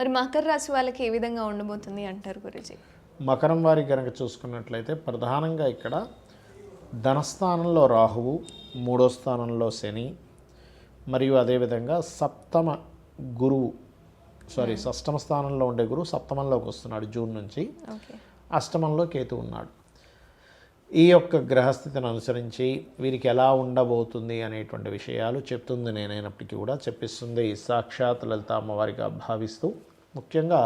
మరి మకర రాశి వాళ్ళకి ఏ విధంగా ఉండబోతుంది అంటారు గురుజీ? మకరం వారి కనుక చూసుకున్నట్లయితే ప్రధానంగా ఇక్కడ ధనస్థానంలో రాహువు మూడో స్థానంలో శని మరియు అదేవిధంగా సప్తమ గురువు సారీ షష్టమ స్థానంలో ఉండే గురువు సప్తమంలోకి వస్తున్నాడు జూన్ నుంచి. అష్టమంలో కేతు ఉన్నాడు. ఈ యొక్క గ్రహస్థితిని అనుసరించి వీరికి ఎలా ఉండబోతుంది అనేటువంటి విషయాలు చెప్తుంది నేనైనప్పటికీ కూడా చెప్పిస్తుంది. సాక్షాత్ లలిత అమ్మవారిగా భావిస్తూ ముఖ్యంగా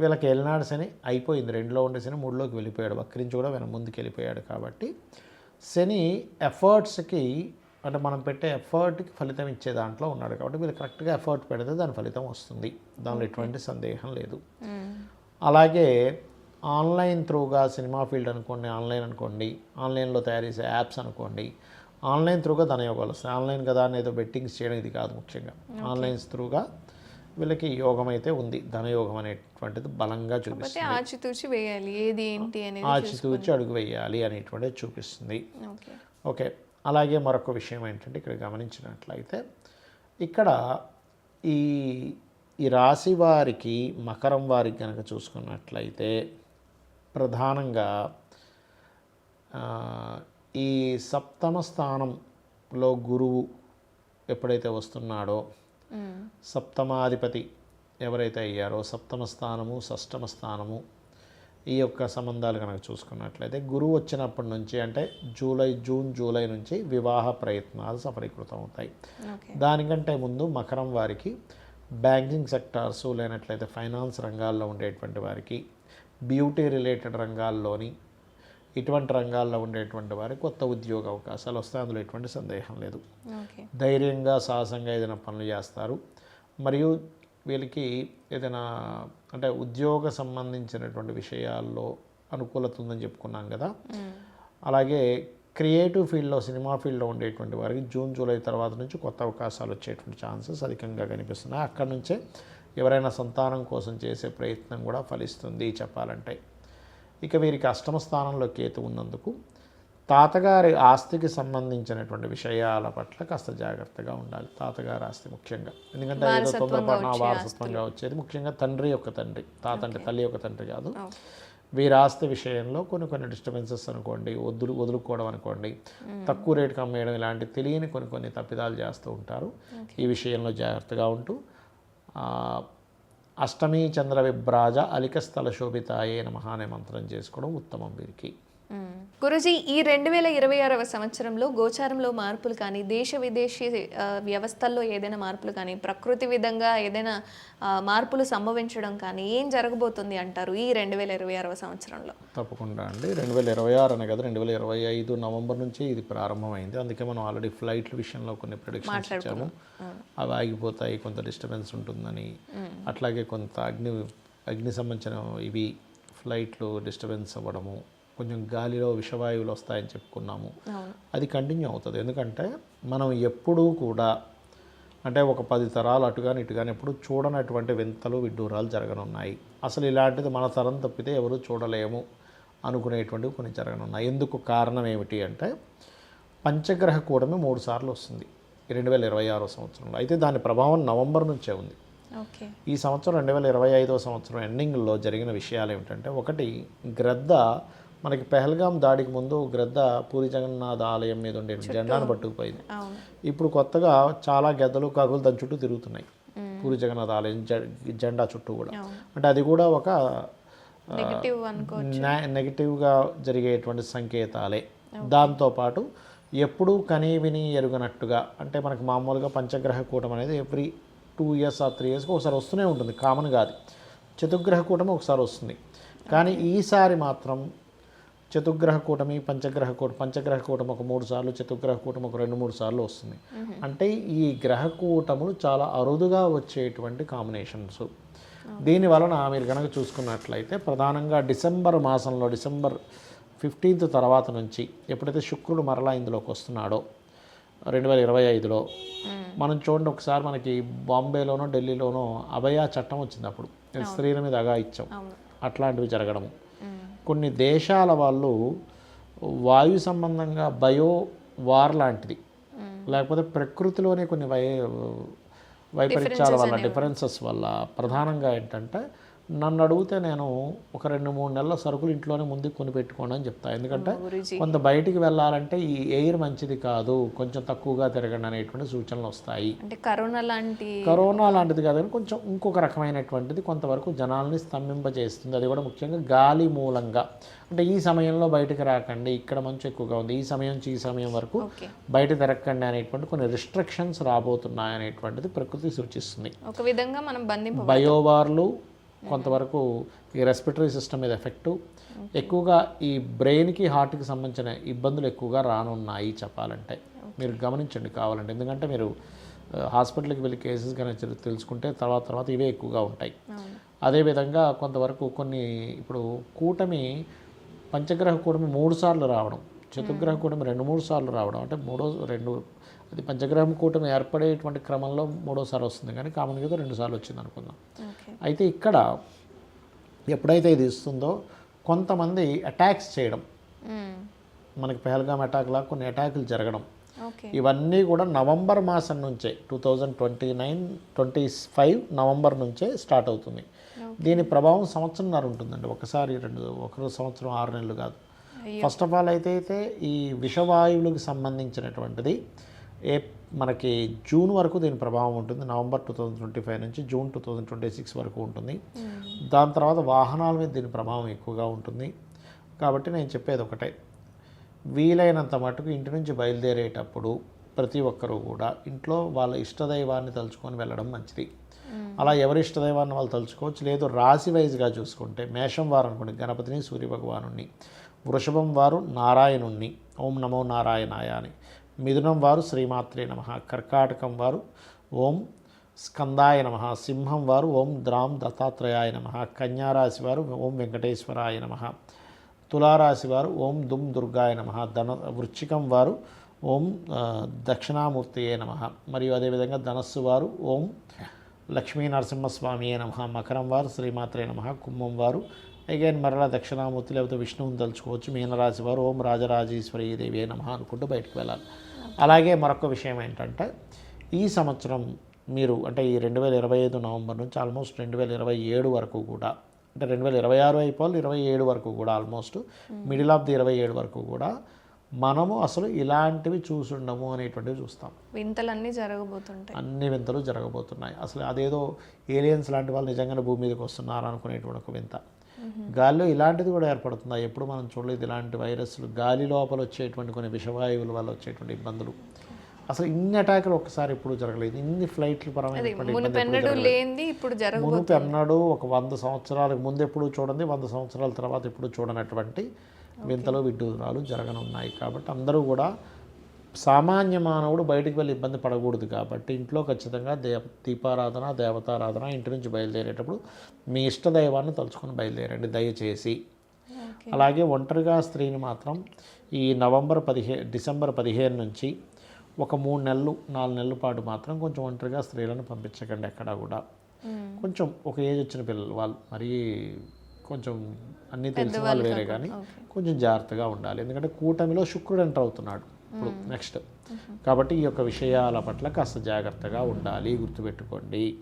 వీళ్ళకి ఎల్నాడు శని అయిపోయింది. రెండులో ఉండే శని మూడులోకి వెళ్ళిపోయాడు. వక్రించి కూడా వీళ్ళ ముందుకు వెళ్ళిపోయాడు కాబట్టి శని ఎఫర్ట్స్కి అంటే మనం పెట్టే ఎఫర్ట్కి ఫలితం ఇచ్చే దాంట్లో ఉన్నాడు కాబట్టి వీళ్ళు కరెక్ట్గా ఎఫర్ట్ పెడితే దాని ఫలితం వస్తుంది. దానిలో ఎటువంటి సందేహం లేదు. అలాగే ఆన్లైన్ త్రూగా సినిమా ఫీల్డ్ అనుకోండి ఆన్లైన్ అనుకోండి ఆన్లైన్లో తయారు చేసే యాప్స్ అనుకోండి ఆన్లైన్ త్రూగా ధనయోగాలు వస్తాయి. ఆన్లైన్ కదా అని ఏదో బెట్టింగ్స్ చేయడం ఇది కాదు ముఖ్యంగా. ఆన్లైన్స్ త్రూగా వీళ్ళకి యోగం అయితే ఉంది ధనయోగం అనేటువంటిది బలంగా చూపిస్తుంది. ఆచితూచి వేయాలి ఏది ఏంటి అనేది ఆచితూచి అడుగు వేయాలి అనేటువంటిది చూపిస్తుంది. ఓకే. ఓకే అలాగే మరొక విషయం ఏంటంటే ఇక్కడ గమనించినట్లయితే ఇక్కడ ఈ ఈ రాశి వారికి మకరం వారికి కనుక చూసుకున్నట్లయితే ప్రధానంగా ఈ సప్తమ స్థానంలో గురువు ఎప్పుడైతే వస్తున్నాడో. సప్తమాధిపతి ఎవరైతే అయ్యారో సప్తమ స్థానము షష్టమ స్థానము ఈ యొక్క సంబంధాలు కనుక చూసుకున్నట్లయితే గురువు వచ్చినప్పటి నుంచి అంటే జూలై జూన్ జూలై నుంచి వివాహ ప్రయత్నాలు సఫలీకృతం అవుతాయి దానికంటే ముందు మకరం వారికి బ్యాంకింగ్ సెక్టార్స్ లేనట్లయితే ఫైనాన్స్ రంగాల్లో ఉండేటువంటి వారికి బ్యూటీ రిలేటెడ్ రంగాల్లోని ఇటువంటి రంగాల్లో ఉండేటువంటి వారికి కొత్త ఉద్యోగ అవకాశాలు వస్తాయి. అందులో ఎటువంటి సందేహం లేదు. ధైర్యంగా సాహసంగా ఏదైనా పనులు చేస్తారు. మరియు వీళ్ళకి ఏదైనా అంటే ఉద్యోగ సంబంధించినటువంటి విషయాల్లో అనుకూలత ఉందని చెప్పుకున్నాం కదా. అలాగే క్రియేటివ్ ఫీల్డ్లో సినిమా ఫీల్డ్లో ఉండేటువంటి వారికి జూన్ జూలై తర్వాత నుంచి కొత్త అవకాశాలు వచ్చేటువంటి ఛాన్సెస్ అధికంగా కనిపిస్తున్నాయి. అక్కడ నుంచే ఎవరైనా సంతానం కోసం చేసే ప్రయత్నం కూడా ఫలిస్తుంది చెప్పాలంటే. ఇక వీరికి అష్టమ స్థానంలో కేతు ఉన్నందుకు తాతగారి ఆస్తికి సంబంధించినటువంటి విషయాల పట్ల కాస్త జాగ్రత్తగా ఉండాలి. తాతగారి ఆస్తి ముఖ్యంగా. ఎందుకంటే ఏదో తొందరపాటున వారసత్వంగా వచ్చేది ముఖ్యంగా తండ్రి యొక్క తండ్రి. తాత అంటే తల్లి యొక్క తండ్రి కాదు. వీరి ఆస్తి విషయంలో కొన్ని కొన్ని డిస్టర్బెన్సెస్ అనుకోండి వదులు వదులుకోవడం అనుకోండి తక్కువ రేటుకి అమ్మేయడం ఇలాంటి తెలియని కొన్ని కొన్ని తప్పిదాలు చేస్తూ ఉంటారు. ఈ విషయంలో జాగ్రత్తగా ఉంటూ అష్టమీ చంద్ర విభ్రాజ అలిక స్థల శోభితాయే నమః అనే మంత్రం చేసుకోవడం ఉత్తమం వీరికి. గురుజీ ఈ రెండు వేల ఇరవై ఆరవ సంవత్సరంలో గోచారంలో మార్పులు కానీ దేశ విదేశీ వ్యవస్థల్లో ఏదైనా మార్పులు కానీ ప్రకృతి విధంగా ఏదైనా మార్పులు సంభవించడం కానీ ఏం జరగబోతుంది అంటారు ఈ రెండు వేల ఇరవై ఆరవ సంవత్సరంలో? తప్పకుండా అండి. రెండు వేల ఇరవై ఆరు అనే కదా రెండు వేల ఇరవై ఐదు నవంబర్ నుంచి ఇది ప్రారంభమైంది. అందుకే మనం ఆల్రెడీ ఫ్లైట్ల విషయంలో కొన్ని ప్రిడిక్షన్స్ ఇచ్చాము. అవి ఆగిపోతాయి కొంత డిస్టర్బెన్స్ ఉంటుందని. అట్లాగే కొంత అగ్ని అగ్ని సంబంధించిన ఇవి ఫ్లైట్లు డిస్టర్బెన్స్ అవ్వడము. కొంచెం గాలిలో విషవాయువులు వస్తాయని చెప్పుకున్నాము. అది కంటిన్యూ అవుతుంది. ఎందుకంటే మనం ఎప్పుడూ కూడా అంటే ఒక పది తరాలు అటు కానీ ఇటు కానీ ఎప్పుడు చూడనటువంటి వింతలు విడ్డూరాలు జరగనున్నాయి. అసలు ఇలాంటిది మన తరం తప్పితే ఎవరు చూడలేము అనుకునేటువంటివి కొన్ని జరగనున్నాయి. ఎందుకు కారణం ఏమిటి అంటే పంచగ్రహ కూటమి మూడు సార్లు వస్తుంది. రెండు వేల ఇరవై ఆరో సంవత్సరంలో. అయితే దాని ప్రభావం నవంబర్ నుంచే ఉంది. ఈ సంవత్సరం రెండు వేల ఇరవై ఐదో సంవత్సరం ఎండింగ్లో జరిగిన విషయాలు ఏమిటంటే ఒకటి గ్రద్ద మనకి పెహల్గాం దాడికి ముందు గ్రద్ద పూరి జగన్నాథ్ ఆలయం మీద ఉండే జెండాను పట్టుకుపోయింది. ఇప్పుడు కొత్తగా చాలా గద్దలు కాకులు దాని చుట్టూ తిరుగుతున్నాయి. పూరి జగన్నాథ్ ఆలయం జెండా చుట్టూ కూడా. అంటే అది కూడా ఒక నెగిటివ్గా జరిగేటువంటి సంకేతాలే. దాంతోపాటు ఎప్పుడూ కనీ విని ఎరుగనట్టుగా అంటే మనకి మామూలుగా పంచగ్రహ కూటం అనేది every two years or three ఇయర్స్కి ఒకసారి వస్తూనే ఉంటుంది. కామన్ కాదు. చతుర్గ్రహ కూటమి ఒకసారి వస్తుంది. కానీ ఈసారి మాత్రం చతుర్గ్రహ కూటమి పంచగ్రహ కూటమి పంచగ్రహ కూటమి ఒక మూడు సార్లు చతుర్గ్రహ కూటమి ఒక రెండు మూడు సార్లు వస్తుంది. అంటే ఈ గ్రహ కూటములు చాలా అరుదుగా వచ్చేటువంటి కాంబినేషన్స్ దీని వలన మీరు కనుక చూసుకున్నట్లయితే ప్రధానంగా డిసెంబర్ మాసంలో డిసెంబర్ ఫిఫ్టీన్త్ తర్వాత నుంచి ఎప్పుడైతే శుక్రుడు మరలా ఇందులోకి వస్తున్నాడో రెండు వేల ఇరవై ఐదులో మనం చూడండి ఒకసారి మనకి బాంబేలోనో ఢిల్లీలోనో అభయ చట్టం వచ్చింది అప్పుడు. స్త్రీల మీద అగా ఇచ్చాం అట్లాంటివి జరగడము. కొన్ని దేశాల వాళ్ళు వాయు సంబంధంగా బయో వార్ లాంటిది. లేకపోతే ప్రకృతిలోనే కొన్ని వై వైపరీత్యాల వల్ల డిఫరెన్సెస్ వల్ల ప్రధానంగా ఏంటంటే నన్ను అడిగితే నేను ఒక రెండు మూడు నెలల సరుకులు ఇంట్లోనే ముందు కొని పెట్టుకోండి అని చెప్తా. ఎందుకంటే కొంత బయటికి వెళ్ళాలంటే ఈ ఎయిర్ మంచిది కాదు కొంచెం తక్కువగా తిరగండి అనేటువంటి సూచనలు వస్తాయి. అంటే కరోనా లాంటి కరోనా లాంటిది కాదు కానీ కొంచెం ఇంకొక రకమైనటువంటిది కొంతవరకు జనాల్ని స్తంభింపజేస్తుంది. అది కూడా ముఖ్యంగా గాలి మూలంగా. అంటే ఈ సమయంలో బయటకు రాకండి ఇక్కడ మంచు ఎక్కువగా ఉంది ఈ సమయం నుంచి ఈ సమయం వరకు బయట తిరగకండి అనేటువంటి కొన్ని రిస్ట్రిక్షన్స్ రాబోతున్నాయి అనేటువంటిది ప్రకృతి సూచిస్తుంది. ఒక విధంగా మనం బయోవార్లు కొంతవరకు ఈ రెస్పిటరీ సిస్టమ్ మీద ఎఫెక్టు ఎక్కువగా ఈ బ్రెయిన్కి హార్ట్కి సంబంధించిన ఇబ్బందులు ఎక్కువగా రానున్నాయి చెప్పాలంటే. మీరు గమనించండి కావాలంటే. ఎందుకంటే మీరు హాస్పిటల్కి వెళ్ళి కేసెస్ కానీ తెలు- తెలుసుకుంటే తర్వాత తర్వాత ఇవే ఎక్కువగా ఉంటాయి. అదేవిధంగా కొంతవరకు కొన్ని ఇప్పుడు కూటమి పంచగ్రహ కూటమి మూడు సార్లు రావడం చతుర్గ్రహ కూటమి రెండు మూడు సార్లు రావడం అంటే మూడో రెండు అది పంచగ్రహం కూటమి ఏర్పడేటువంటి క్రమంలో మూడోసారి వస్తుంది. కానీ కామన్గా అయితే రెండు సార్లు వచ్చింది అనుకుందాం. అయితే ఇక్కడ ఎప్పుడైతే ఇది ఇస్తుందో కొంతమంది అటాక్స్ చేయడం. మనకి పెహల్గామ్ అటాక్ లా కొన్ని అటాకులు జరగడం. ఇవన్నీ కూడా నవంబర్ మాసం నుంచే two thousand twenty nine twenty five November నుంచే స్టార్ట్ అవుతుంది. దీని ప్రభావం సంవత్సరంన్నర ఉంటుందండి. ఒకసారి రెండు ఒక సంవత్సరం ఆరు నెలలు కాదు. ఫస్ట్ ఆఫ్ ఆల్ అయితే అయితే ఈ విషవాయువులకు సంబంధించినటువంటిది ఏ మనకి జూన్ వరకు దీని ప్రభావం ఉంటుంది. November two thousand twenty five నుంచి June two thousand twenty six వరకు ఉంటుంది. దాని తర్వాత వాహనాల మీద దీని ప్రభావం ఎక్కువగా ఉంటుంది. కాబట్టి నేను చెప్పేది ఒకటే. వీలైనంత మటుకు ఇంటి నుంచి బయలుదేరేటప్పుడు ప్రతి ఒక్కరూ కూడా ఇంట్లో వాళ్ళ ఇష్టదైవాన్ని తలుచుకొని వెళ్ళడం మంచిది. అలా ఎవరి ఇష్టదైవాన్ని వాళ్ళు తలుచుకోవచ్చు. లేదు రాశి వైజ్గా చూసుకుంటే మేషం వారు అనుకోండి గణపతిని సూర్యభగవానుణ్ణి వృషభం వారు నారాయణుణ్ణి ఓం నమో నారాయణాయ అని. మిథునం వారు శ్రీమాత్రే నమ. కర్కాటకం వారు ఓం స్కందాయ నమ. సింహం వారు ఓం ద్రాం దత్తాత్రేయాయ నమ. కన్యారాశి వారు ఓం వెంకటేశ్వరాయ నమ. తులారాశి వారు ఓం దుమ్ దుర్గాయ నమ. ధన వృచ్చికం వారు ఓం దక్షిణామూర్తియే నమ. మరియు అదేవిధంగా ధనస్సు వారు ఓం లక్ష్మీ నరసింహస్వామియే నమ. మకరం వారు శ్రీమాత్రే నమ. కుంభం వారు అగైన్ మరలా దక్షిణామూర్తి లేకపోతే విష్ణువుని తలుచుకోవచ్చు. మీనరాశి వారు ఓం రాజరాజేశ్వరి దేవి నమ అనుకుంటూ బయటకు వెళ్ళాలి. అలాగే మరొక విషయం ఏంటంటే ఈ సంవత్సరం మీరు అంటే ఈ రెండు వేల ఇరవై ఐదు నవంబర్ నుంచి ఆల్మోస్ట్ రెండు వేల ఇరవై ఏడు వరకు కూడా అంటే రెండు వేల ఇరవై ఆరు అయిపోవాలి ఇరవై ఏడు వరకు కూడా ఆల్మోస్ట్ మిడిల్ ఆఫ్ ది ఇరవై ఏడు వరకు కూడా మనము అసలు ఇలాంటివి చూసుండము అనేటువంటివి చూస్తాం. వింతలన్నీ జరగబోతుంటాయి. అన్ని వింతలు జరగబోతున్నాయి. అసలు అదేదో ఏలియన్స్ లాంటి వాళ్ళు నిజంగానే భూమి మీదకి వస్తున్నారు అనుకునేటువంటి ఒక వింత. గాలిలో ఇలాంటిది కూడా ఏర్పడుతుందా. ఎప్పుడు మనం చూడలేదు ఇలాంటి వైరస్లు. గాలి లోపల వచ్చేటువంటి కొన్ని విషవాయువుల వల్ల వచ్చేటువంటి ఇబ్బందులు. అసలు ఇన్ని అటాకులు ఒక్కసారి ఎప్పుడు జరగలేదు. ఇన్ని ఫ్లైట్లు జరగ మునుపు ఎన్నడూ ఒక వంద సంవత్సరాలకు ముందు ఎప్పుడు చూడండి వంద సంవత్సరాల తర్వాత ఎప్పుడు చూడనటువంటి వింతలు విడ్డూరాలు జరగనున్నాయి. కాబట్టి అందరూ కూడా సామాన్య మానవుడు బయటికి వెళ్ళి ఇబ్బంది పడకూడదు కాబట్టి ఇంట్లో ఖచ్చితంగా దేవ దీపారాధన దేవతారాధన ఇంటి నుంచి బయలుదేరేటప్పుడు మీ ఇష్టదైవాన్ని తలుచుకొని బయలుదేరండి దయచేసి. అలాగే ఒంటరిగా స్త్రీని మాత్రం ఈ నవంబర్ పదిహే డిసెంబర్ పదిహేను నుంచి ఒక మూడు నెలలు నాలుగు నెలల పాటు మాత్రం కొంచెం ఒంటరిగా స్త్రీలను పంపించకండి ఎక్కడా కూడా. కొంచెం ఒక ఏజ్ వచ్చిన పిల్లలు వాళ్ళు మరీ కొంచెం అన్నీ తెలిసిన వాళ్ళు వేరే కానీ కొంచెం జాగ్రత్తగా ఉండాలి. ఎందుకంటే కూటమిలో శుక్రుడు ఎంటర్ అవుతున్నాడు. ఇప్పుడు నెక్స్ట్ కాబట్టి ఈ యొక్క విషయాల పట్ల కాస్త జాగ్రత్తగా ఉండాలి గుర్తుపెట్టుకోండి.